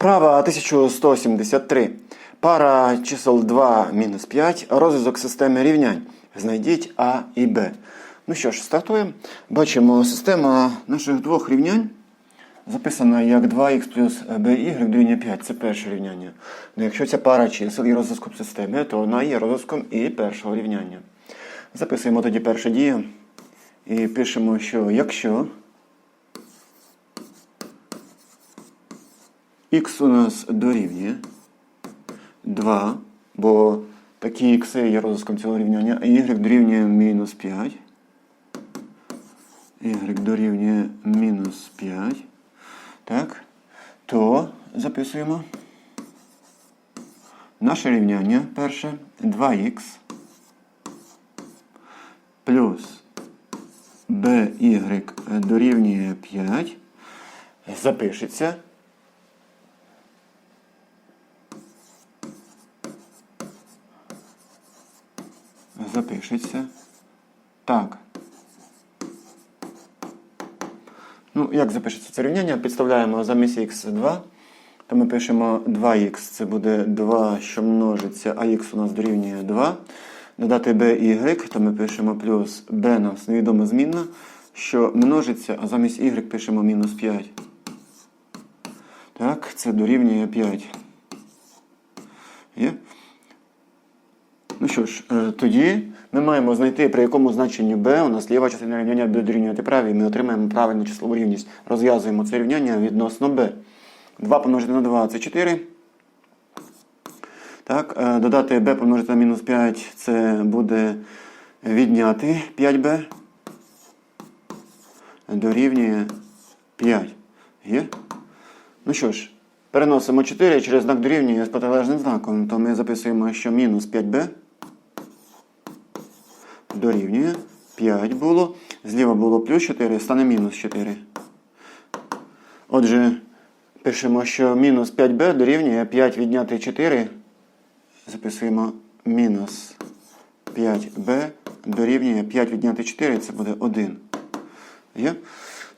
Права 1173. Пара чисел 2 мінус 5. Розв'язок системи рівнянь. Знайдіть А і Б. Ну що ж, стартуємо. Бачимо, система наших двох рівнянь записана як 2х плюс by дорівнює 5. Це перше рівняння. Ну, якщо ця пара чисел є розв'язком системи, то вона є розв'язком і першого рівняння. Записуємо тоді перше дію і пишемо, що якщо х у нас дорівнює 2, бо такі х є розв'язком цього рівняння, а y дорівнює мінус 5. y дорівнює мінус 5. Так, то записуємо наше рівняння перше 2х плюс by дорівнює 5. Запишеться. Запишеться. Так. Ну, як запишеться це рівняння? Підставляємо замість х2, то ми пишемо 2х, це буде 2, що множиться, а х у нас дорівнює 2. Додати b і y, то ми пишемо плюс b нас невідома змінна, що множиться, а замість y пишемо мінус 5. Так, це дорівнює 5. Є? Що ж, е, тоді ми маємо знайти, при якому значенні b у нас ліва частина рівняння буде дорівнювати правій. Ми отримаємо правильну числову рівність. Розв'язуємо це рівняння відносно b. 2 помножити на 2 це 4. Так, е, Додати b помножити на мінус 5 це буде відняти 5b. Дорівнює 5. Є? Ну що ж, переносимо 4 через знак дорівнює з протилежним знаком, то ми записуємо, що мінус 5b дорівнює 5 було. Зліва було плюс 4, стане мінус 4. Отже, пишемо, що мінус 5b дорівнює 5 відняти 4. Записуємо мінус 5b дорівнює 5 відняти 4, це буде 1. Є?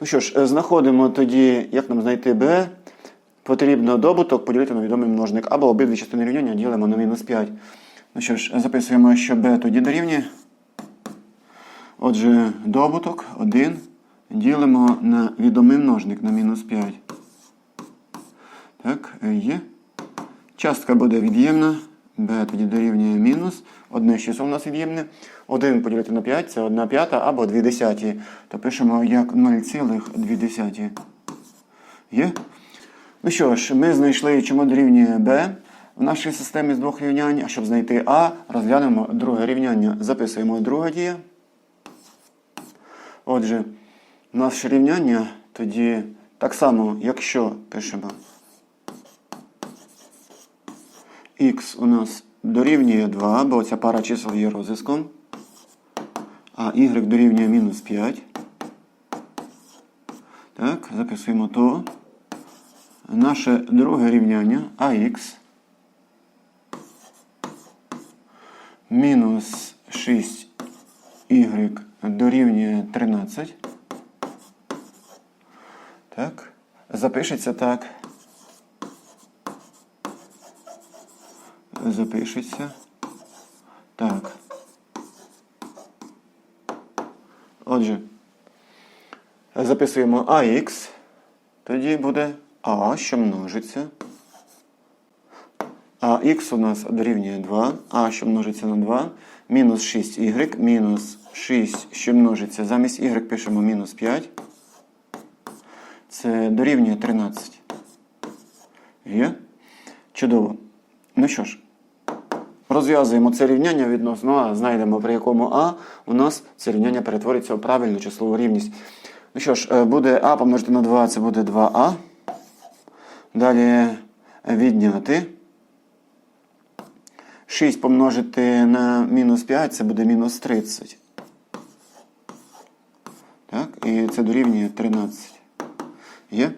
Ну що ж, знаходимо тоді, як нам знайти b. Потрібно добуток поділити на відомий множник. Або обидві частини рівняння ділимо на мінус 5. Ну що ж, записуємо, що b тоді дорівнює. Отже, добуток 1 ділимо на відомий множник на мінус 5. Так, є. Частка буде від'ємна. b тоді дорівнює мінус. Одне число у нас від'ємне. 1 поділити на 5 це 1 п'ята або 2 десяті. То пишемо як 0,2. Є? Ну що ж, ми знайшли, чому дорівнює b в нашій системі з двох рівнянь. А щоб знайти А, розглянемо друге рівняння. Записуємо друге дія. Отже, наше рівняння тоді так само, якщо пишемо х у нас дорівнює 2, бо ця пара чисел є розв'язком, а y дорівнює мінус 5. Так, записуємо то. Наше друге рівняння АХ мінус 6y дорівнює 13. Так. Запишеться так. Запишеться. Так. Отже, записуємо АХ. Тоді буде А, що множиться. Х у нас дорівнює 2, а що множиться на 2, мінус 6y, мінус 6, що множиться, замість y пишемо мінус 5. Це дорівнює 13. Є? Чудово. Ну що ж, розв'язуємо це рівняння відносно А, знайдемо, при якому А у нас це рівняння перетвориться у правильну числову рівність. Ну що ж, е, буде А помножити на 2, це буде 2А. Далі відняти. 6 помножити на мінус 5, це буде мінус 30. Так, і це дорівнює 13. Є?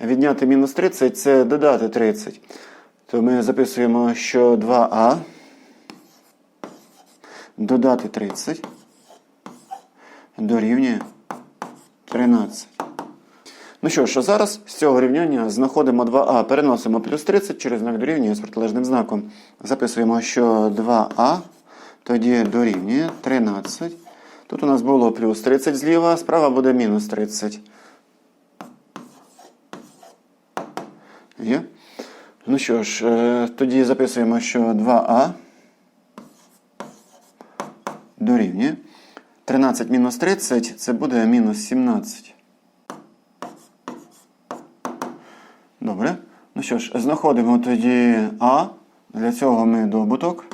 Відняти мінус 30 це додати 30. То ми записуємо, що 2а додати 30 дорівнює 13. Ну що ж, а зараз з цього рівняння знаходимо 2а, переносимо плюс 30 через знак дорівнює з протилежним знаком. Записуємо, що 2а тоді дорівнює 13. Тут у нас було плюс 30 зліва, справа буде мінус 30. Є? Ну що ж, е, тоді записуємо, що 2а дорівнює. 13 мінус 30 це буде мінус 17. Добре. Ну що ж, знаходимо тоді А. Для цього ми добуток.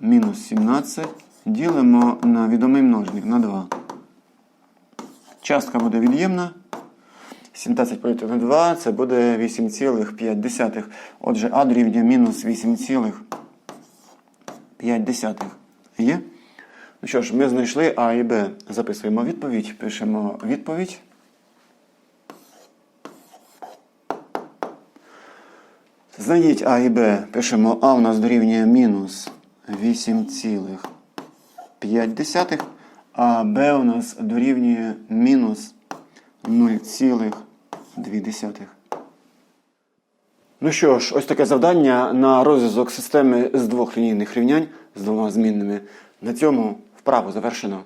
Мінус 17. Ділимо на відомий множник на 2. Частка буде від'ємна. 17 поділити на 2 це буде 8,5. Отже, А дорівнює мінус 8,5. Є? Ну що ж, ми знайшли А і Б. Записуємо відповідь. Пишемо відповідь. Знайдіть А і Б. Пишемо А у нас дорівнює мінус 8,5, а Б у нас дорівнює мінус 0,2. Ну що ж, ось таке завдання на розв'язок системи з двох лінійних рівнянь з двома змінними. На цьому вправу завершено.